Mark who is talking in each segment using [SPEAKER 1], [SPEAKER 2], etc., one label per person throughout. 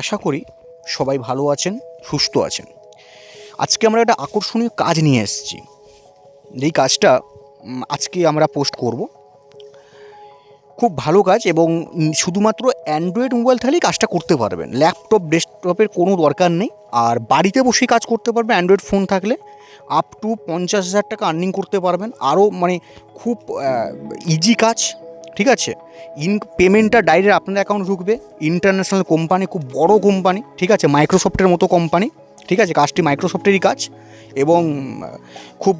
[SPEAKER 1] আশা করি সবাই ভালো আছেন, সুস্থ আছেন। আজকে আমরা একটা আকর্ষণীয় কাজ নিয়ে এসেছি। যেই কাজটা আজকে আমরা পোস্ট করব। খুব ভালো কাজ এবং শুধুমাত্র অ্যান্ড্রয়েড মোবাইল থাকলেই কাজটা করতে পারবেন। ল্যাপটপ, ডেস্কটপের কোনো দরকার নেই। আর বাড়িতে বসেই কাজ করতে পারবেন, অ্যান্ড্রয়েড ফোন থাকলে। আপ টু পঞ্চাশ হাজার টাকা আর্নিং করতে পারবেন। আরও মানে খুব ইজি কাজ। ঠিক আছে? ইন পেমেন্টটা ডাইরেক্ট আপনার অ্যাকাউন্ট ঢুকবে। ইন্টারন্যাশনাল কোম্পানি খুব বড় কোম্পানি ঠিক আছে? মাইক্রোসফটের মতো কোম্পানি ঠিক আছে? কাজটি মাইক্রোসফটেরই কাজ এবং খুব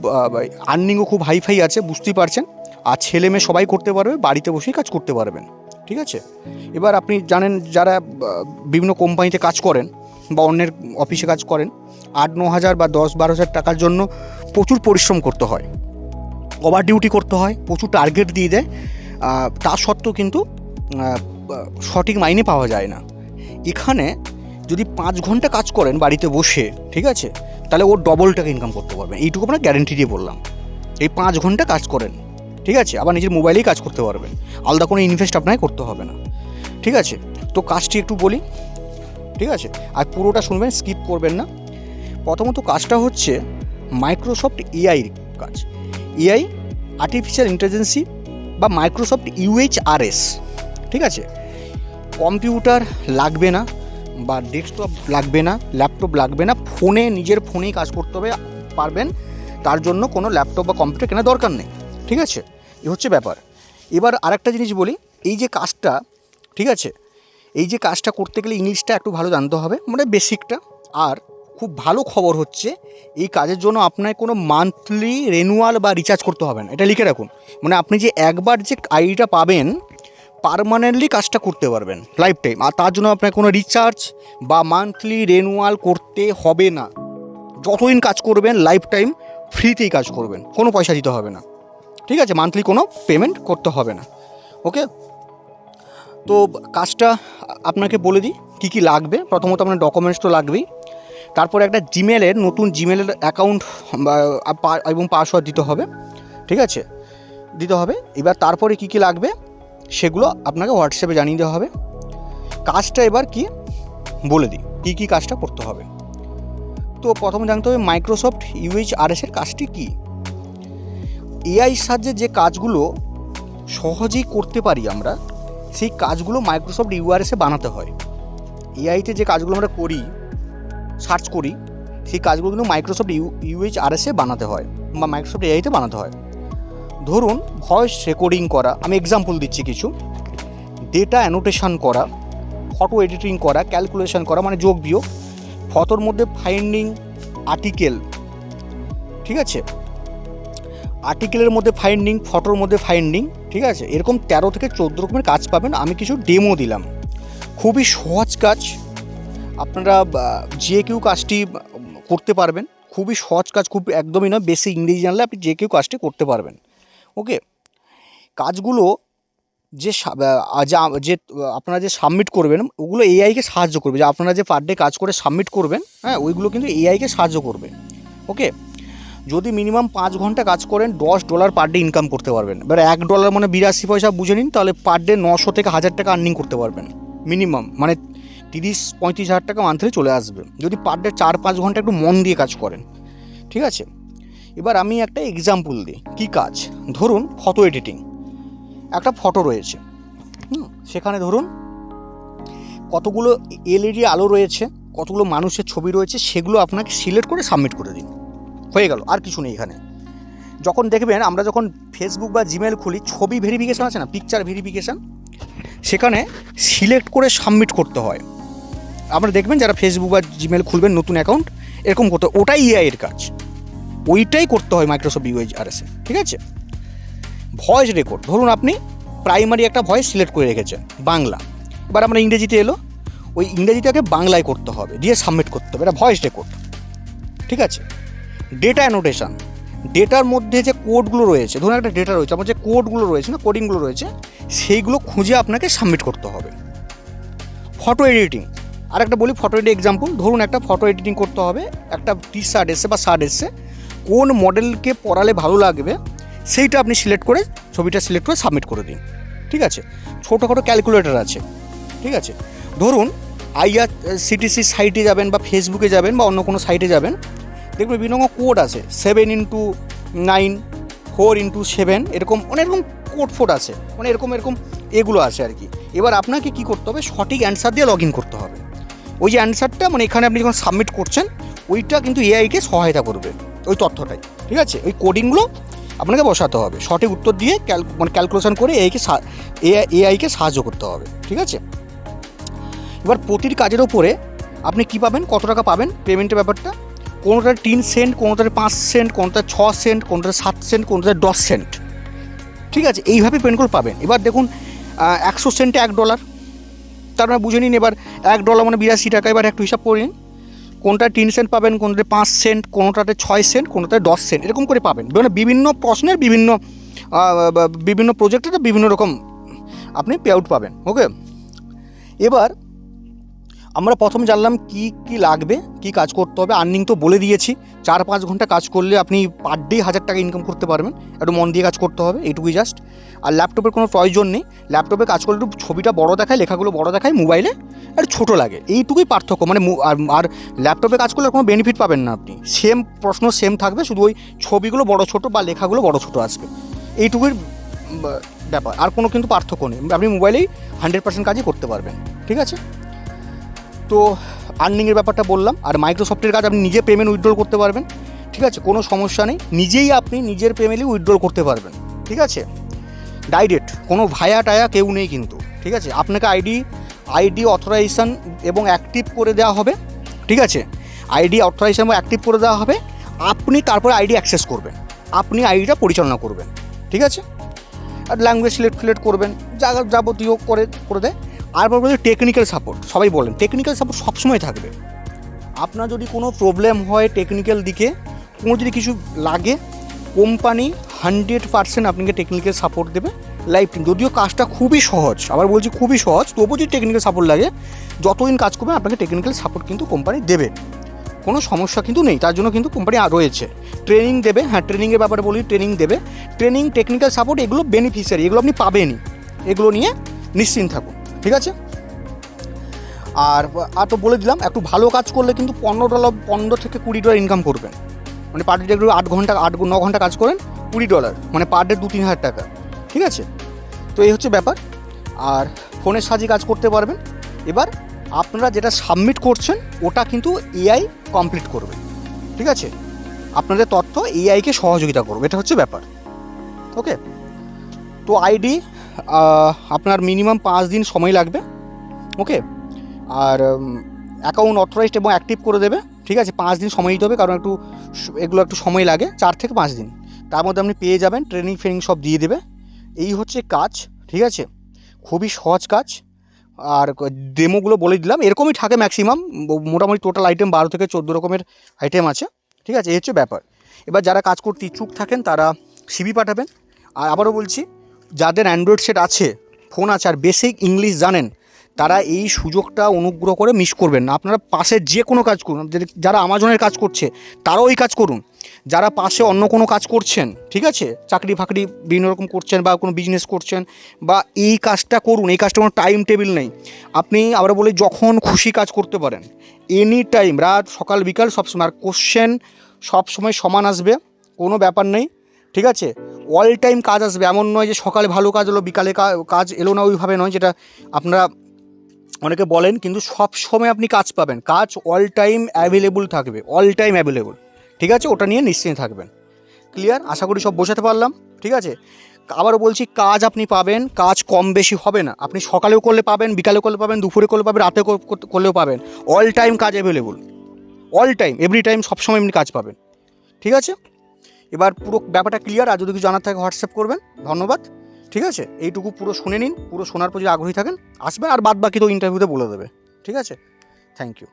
[SPEAKER 1] আর্নিংও খুব হাইফাই আছে, বুঝতেই পারছেন? আর ছেলে মেয়ে সবাই করতে পারবে, বাড়িতে বসেই কাজ করতে পারবেন, ঠিক আছে? এবার আপনি জানেন, যারা বিভিন্ন কোম্পানিতে কাজ করেন বা অন্যের অফিসে কাজ করেন, আট, ন হাজার বা দশ, বারো হাজার টাকার জন্য প্রচুর পরিশ্রম করতে হয়। ওভার ডিউটি করতে হয়, প্রচুর টার্গেট দিয়ে দেয়। তা সত্ত্বেও কিন্তু সঠিক মাইনে পাওয়া যায় না। এখানে যদি পাঁচ ঘণ্টা কাজ করেন বাড়িতে বসে, ঠিক আছে, তাহলে ও ডবল টাকা ইনকাম করতে পারবেন এইটুকু আপনার গ্যারেন্টি দিয়ে বললাম। এই পাঁচ ঘণ্টা কাজ করেন, ঠিক আছে, আবার নিজের মোবাইলেই কাজ করতে পারবেন। আলাদা কোনো ইনভেস্ট আপনাকে করতে হবে না। ঠিক আছে, তো কাজটি একটু বলি, ঠিক আছে, আর পুরোটা শুনবেন স্কিপ করবেন না। প্রথমত কাজটা হচ্ছে মাইক্রোসফট এআইর কাজ। এআই আর্টিফিশিয়াল ইন্টেলিজেন্সি বা মাইক্রোসফট ইউএইচআরএস ঠিক আছে? কম্পিউটার লাগবে না বা ডেস্কটপ লাগবে না ল্যাপটপ লাগবে না, ফোনে, নিজের ফোনেই কাজ করতে হবে, পারবেন। তার জন্য কোনো ল্যাপটপ বা কম্পিউটার কেনার দরকার নেই, ঠিক আছে? এ হচ্ছে ব্যাপার। এবার আরেকটা জিনিস বলি, এই যে কাজটা, ঠিক আছে? এই যে কাজটা করতে গেলে ইংলিশটা একটু ভালো জানতে হবে মানে বেসিকটা আর খুব ভালো খবর হচ্ছে, এই কাজের জন্য আপনার কোনো মান্থলি রেনুয়াল বা রিচার্জ করতে হবে না। এটা লিখে রাখুন। মানে আপনি যে একবার যে আইডিটা পাবেন পারমানেন্টলি কাজটা করতে পারবেন লাইফ টাইম আর তার জন্য আপনার কোনো রিচার্জ বা মান্থলি রেনুয়াল করতে হবে না। যতদিন কাজ করবেন লাইফ টাইম ফ্রিতেই কাজ করবেন, কোনো পয়সা দিতে হবে না। ঠিক আছে? মান্থলি কোনো পেমেন্ট করতে হবে না। ওকে তো কাজটা আপনাকে বলে দিই, কী কী লাগবে? প্রথমত আপনার ডকুমেন্টস তো লাগবেই। তারপর একটা জিমেলের নতুন জিমেলের অ্যাকাউন্ট এবং পাসওয়ার্ড দিতে হবে, ঠিক আছে? দিতে হবে। এবার তারপরে কী কী লাগবে? সেগুলো আপনাকে হোয়াটসঅ্যাপে জানিয়ে দেওয়া হবে। কাজটা এবার কি? বলে দিই, কী কী কাজটা করতে হবে। তো প্রথমে জানতে হবে মাইক্রোসফট ইউএইচআরএস এর কাজটি কী? এআই সাহায্যে যে কাজগুলো সহজেই করতে পারি আমরা, সেই কাজগুলো মাইক্রোসফট ইউআরএসে বানাতে হয়। এআইতে যে কাজগুলো আমরা করি সার্চ করি, সেই কাজগুলো কিন্তু মাইক্রোসফট ইউ ইউএইচ আর ইউএইচআরএসে বানাতে হয় বা মাইক্রোসফট এআইতে বানাতে হয়। ধরুন ভয়েস রেকর্ডিং করা, আমি এক্সাম্পল দিচ্ছি কিছু। ডেটা অ্যানোটেশন করা ফটো এডিটিং করা ক্যালকুলেশন করা মানে যোগ বিয়োগ। ফটোর মধ্যে ফাইন্ডিং আর্টিকেল ঠিক আছে? আর্টিকেলের মধ্যে ফাইন্ডিং ফটোর মধ্যে ফাইন্ডিং ঠিক আছে? এরকম তেরো থেকে চোদ্দ রকমের কাজ পাবেন। আমি কিছু ডেমো দিলাম। খুবই সহজ কাজ। আপনারা যে কেউ কাজটি করতে পারবেন। খুবই সহজ কাজ, খুব একদমই নয় বেশি ইংরেজি জানলে আপনি যে কেউ কাজটি করতে পারবেন। ওকে? কাজগুলো যে যা, যে, আপনারা যে সাবমিট করবেন, ওগুলো এআইকে সাহায্য করবে। যে আপনারা যে পার ডে কাজ করে সাবমিট করবেন হ্যাঁ ওইগুলো কিন্তু এআইকে সাহায্য করবে। ওকে? যদি মিনিমাম পাঁচ ঘণ্টা কাজ করেন, দশ ডলার পার ডে ইনকাম করতে পারবেন। এবার এক ডলার মানে বিরাশি পয়সা বুঝে নিন, তাহলে পার ডে নশো থেকে হাজার টাকা আর্নিং করতে পারবেন। মিনিমাম মানে তিরিশ, পঁয়ত্রিশ হাজার টাকা মান্থলি চলে আসবে। যদি পার ডে চার, পাঁচ ঘণ্টা একটু মন দিয়ে কাজ করেন, ঠিক আছে? এবার আমি একটা এক্সাম্পল দিই, কী কাজ? ধরুন ফটো এডিটিং একটা ফটো রয়েছে সেখানে ধরুন কতগুলো এলইডি আলো রয়েছে, কতগুলো মানুষের ছবি রয়েছে, সেগুলো আপনাকে সিলেক্ট করে সাবমিট করে দিন। হয়ে গেল, আর কিছু নেই এখানে। যখন দেখবেন, আমরা যখন ফেসবুক বা জিমেল খুলি, ছবি ভেরিফিকেশান আছে না পিকচার ভেরিফিকেশান সেখানে সিলেক্ট করে সাবমিট করতে হয়। আপনারা দেখবেন যারা ফেসবুক বা জিমেল খুলবেন নতুন অ্যাকাউন্ট এরকম করতে। ওটাই ইআই এর কাজ। ওইটাই করতে হয় মাইক্রোসফট ইউএইচ আর এসে ঠিক আছে? ভয়েস রেকর্ড ধরুন আপনি প্রাইমারি একটা ভয়েস সিলেক্ট করে রেখেছেন, বাংলা। এবার আমরা ইংরেজিতে এলো, ওই ইংরেজিটাকে বাংলায় করতে হবে, দিয়ে সাবমিট করতে হবে, এটা ভয়েস রেকর্ড ঠিক আছে? ডেটা অ্যানোটেশন ডেটার মধ্যে যে কোডগুলো রয়েছে, ধরুন একটা ডেটা রয়েছে আমার যে কোডগুলো রয়েছে না কোডিংগুলো রয়েছে, সেইগুলো খুঁজে আপনাকে সাবমিট করতে হবে। ফটো এডিটিং আর একটা বলি ফটো এডিট এক্সাম্পল ধরুন একটা ফটো এডিটিং করতে হবে, একটা টি শার্ট এসে বা শার্ট এসে কোন মডেলকে পরালে ভালো লাগবে, সেইটা আপনি সিলেক্ট করে, ছবিটা সিলেক্ট করে সাবমিট করে দিন, ঠিক আছে? ছোটোখাটো ক্যালকুলেটর আছে, ঠিক আছে? ধরুন আইআর সিটিসি সাইটে যাবেন বা ফেসবুকে যাবেন বা অন্য কোনো সাইটে যাবেন, দেখবেন বিভিন্ন রকম কোড আছে seven into nine four into seven এরকম অনেক রকম কোড ফোড আছে মানে এরকম এরকম এগুলো আছে আর কি। এবার আপনাকে কি করতে হবে, সঠিক অ্যান্সার দিয়ে লগ ইন করতে হবে। ওই যে অ্যান্সারটা মানে এখানে আপনি যখন সাবমিট করছেন, ওইটা কিন্তু এআইকে সহায়তা করবে, ওই তথ্যটাই, ঠিক আছে? ওই কোডিংগুলো আপনাকে বসাতে হবে, সঠিক উত্তর দিয়ে ক্যাল মানে ক্যালকুলেশন করে এআইকে এআইকে সাহায্য করতে হবে, ঠিক আছে? এবার প্রতিটি কাজের ওপরে আপনি কি পাবেন? কত টাকা পাবেন? পেমেন্টের ব্যাপারটা? কোনোটার তিন সেন্ট কোনোটার পাঁচ সেন্ট কোনোটার ছ সেন্ট কোনোটার সাত সেন্ট কোনোটার দশ সেন্ট ঠিক আছে? এইভাবে পেমেন্টগুলো পাবেন। এবার দেখুন একশো সেন্টে এক ডলার তার মানে বুঝে নিন এবার এক ডলার মানে বিরাশি টাকা। এবার একটু হিসাব করে নিন। কোনটা তিন সেন্ট পাবেন কোনটাতে পাঁচ সেন্ট কোনোটাতে ছয় সেন্ট কোনোটাতে দশ সেন্ট এরকম করে পাবেন। মানে বিভিন্ন প্রশ্নের বিভিন্ন বিভিন্ন প্রজেক্টের বিভিন্ন রকম আপনি পে আউট পাবেন ওকে এবার আমরা প্রথম জানলাম কি কি লাগবে, কি কাজ করতে হবে। আর্নিং তো বলে দিয়েছি। চার পাঁচ ঘণ্টা কাজ করলে আপনি পার ডে হাজার টাকা ইনকাম করতে পারবেন। একটু মন দিয়ে কাজ করতে হবে, এইটুকুই জাস্ট আর ল্যাপটপের কোনো প্রয়োজন নেই। ল্যাপটপে কাজ করলে একটু ছবিটা বড় দেখায়, লেখাগুলো বড় দেখায় মোবাইলে আর ছোটো লাগে। এইটুকুই পার্থক্য। মানে আর- ল্যাপটপে কাজ করলে কোনো বেনিফিট পাবেন না আপনি। সেম প্রশ্ন সেম থাকবে, শুধু ওই ছবিগুলো বড় ছোটো বা লেখাগুলো বড় ছোটো আসবে। এইটুকুই ব্যাপার। আর কোনো কিন্তু পার্থক্য নেই। আপনি মোবাইলেই হান্ড্রেড পার্সেন্ট কাজই করতে পারবেন। ঠিক আছে? তো আর্নিংয়ের ব্যাপারটা বললাম, আর মাইক্রোসফটের কাজ আপনি নিজে পেমেন্ট উইথড্রল করতে পারবেন, ঠিক আছে? কোনো সমস্যা নেই, নিজেই আপনি নিজের পেমেন্টই উইথড্রল করতে পারবেন, ঠিক আছে? ডাইরেক্ট কোনো ভায়া টায়া কেউ নেই কিন্তু, ঠিক আছে? আপনাকে আইডি আইডি অথরাইজেশন এবং অ্যাক্টিভ করে দেওয়া হবে, ঠিক আছে? আইডি অথরাইজেশন এবং অ্যাক্টিভ করে দেওয়া হবে, আপনি তারপরে আইডি অ্যাক্সেস করবেন, আপনি আইডিটা পরিচালনা করবেন, ঠিক আছে? আর ল্যাঙ্গুয়েজ সিলেক্ট ফিলেক্ট করবেন যা যাবতীয় করে করে দেয়। আর বলতে টেকনিক্যাল সাপোর্ট সবাই বলেন টেকনিক্যাল সাপোর্ট সবসময় থাকবে। আপনার যদি কোনো প্রবলেম হয় টেকনিক্যাল দিকে, কোনো যদি কিছু লাগে কোম্পানি হান্ড্রেড পার্সেন্ট আপনাকে টেকনিক্যাল সাপোর্ট দেবে। লাইফ টাইম যদিও কাজটা খুবই সহজ, আবার বলছি খুবই সহজ, তবুও যদি টেকনিক্যাল সাপোর্ট লাগে, যতদিন কাজ করবে আপনাকে টেকনিক্যাল সাপোর্ট কিন্তু কোম্পানি দেবে। কোনো সমস্যা কিন্তু নেই, তার জন্য কিন্তু কোম্পানি আর রয়েছে। ট্রেনিং দেবে হ্যাঁ ট্রেনিংয়ের ব্যাপারে বলি ট্রেনিং দেবে। ট্রেনিং টেকনিক্যাল সাপোর্ট এগুলো বেনিফিশিয়ারি এগুলো আপনি পাবেনই। এগুলো নিয়ে নিশ্চিন্ত থাকুন। ঠিক আছে? আর আর তো বলে দিলাম, একটু ভালো কাজ করলে কিন্তু পনেরো ডলার পনেরো থেকে কুড়ি ডলার ইনকাম করবেন। মানে পার ডে একটু আট ঘণ্টা, আট, ন ঘণ্টা কাজ করেন, কুড়ি ডলার মানে পার ডে দু তিন হাজার টাকা। ঠিক আছে? তো এই হচ্ছে ব্যাপার। আর ফোনের সাহায্যে কাজ করতে পারবেন। এবার আপনারা যেটা সাবমিট করছেন, ওটা কিন্তু এআই কমপ্লিট করবে। ঠিক আছে? আপনাদের তথ্য এআইকে সহযোগিতা করবে। এটা হচ্ছে ব্যাপার। ওকে তো আইডি আপনার মিনিমাম পাঁচ দিন সময় লাগবে ওকে আর অ্যাকাউন্ট অথরাইজড এবং অ্যাক্টিভ করে দেবে, ঠিক আছে? পাঁচ দিন সময় দিতে হবে, কারণ একটু এগুলো একটু সময় লাগে, চার থেকে পাঁচ দিন। তার মধ্যে আপনি পেয়ে যাবেন ট্রেনিং ফ্রেনিং সব দিয়ে দেবে। এই হচ্ছে কাজ, ঠিক আছে? খুবই সহজ কাজ। আর ডেমোগুলো বলে দিলাম, এরকমই থাকে ম্যাক্সিমাম মোটামুটি টোটাল আইটেম বারো থেকে চোদ্দ রকমের আইটেম আছে, ঠিক আছে? এই হচ্ছে ব্যাপার। এবার যারা কাজ করতে ইচ্ছুক থাকেন, তারা সিবি পাঠাবেন। আর আবারও বলছি যাদের অ্যান্ড্রয়েড সেট আছে ফোন আছে আর বেসিক ইংলিশ জানেন, তারা এই সুযোগটা অনুগ্রহ করে মিস করবেন আপনারা পাশে যে কোনো কাজ করুন যারা আমাজনের কাজ করছে, তারাও এই কাজ করুন। যারা পাশে অন্য কোনো কাজ করছেন, ঠিক আছে? চাকরি ফাকরি বিভিন্ন রকম করছেন বা কোনো বিজনেস করছেন, বা এই কাজটা করুন, এই কাজটা কোনো টাইম টেবিল নেই। আপনি আবার বলি, যখন খুশি কাজ করতে পারেন। এনি টাইম রাত, সকাল, বিকাল সবসময় আর কোশ্চেন সবসময় সমান আসবে, কোনো ব্যাপার নেই। ঠিক আছে? অল টাইম কাজ আসবে। এমন নয় যে সকালে ভালো কাজ হলো, বিকালে কাজ এলো না ওইভাবে নয়, যেটা আপনারা অনেকে বলেন, কিন্তু সব সময় আপনি কাজ পাবেন। কাজ অল টাইম অ্যাভেলেবল থাকবে। অল টাইম অ্যাভেলেবল ঠিক আছে? ওটা নিয়ে নিশ্চিন্ত থাকবেন। ক্লিয়ার আশা করি সব বোঝাতে পারলাম। ঠিক আছে? আবারও বলছি, কাজ আপনি পাবেন, কাজ কম বেশি হবে না। আপনি সকালেও করলে পাবেন বিকালে করলে পাবেন, দুপুরে করলে পাবেন রাতে করলেও পাবেন। অল টাইম কাজ available all time every time সবসময় আপনি কাজ পাবেন। ঠিক আছে? এবার পুরো ব্যাপারটা ক্লিয়ার আর যদি কিছু জানার থাকে হোয়াটসঅ্যাপ করবেন। ধন্যবাদ। ঠিক আছে? এইটুকু পুরো শুনে নিন, পুরো শোনার পর যদি আগ্রহী থাকেন, আসবে, আর বাদ বাকি তো ইন্টারভিউতে বলে দেবে। ঠিক আছে? Thank you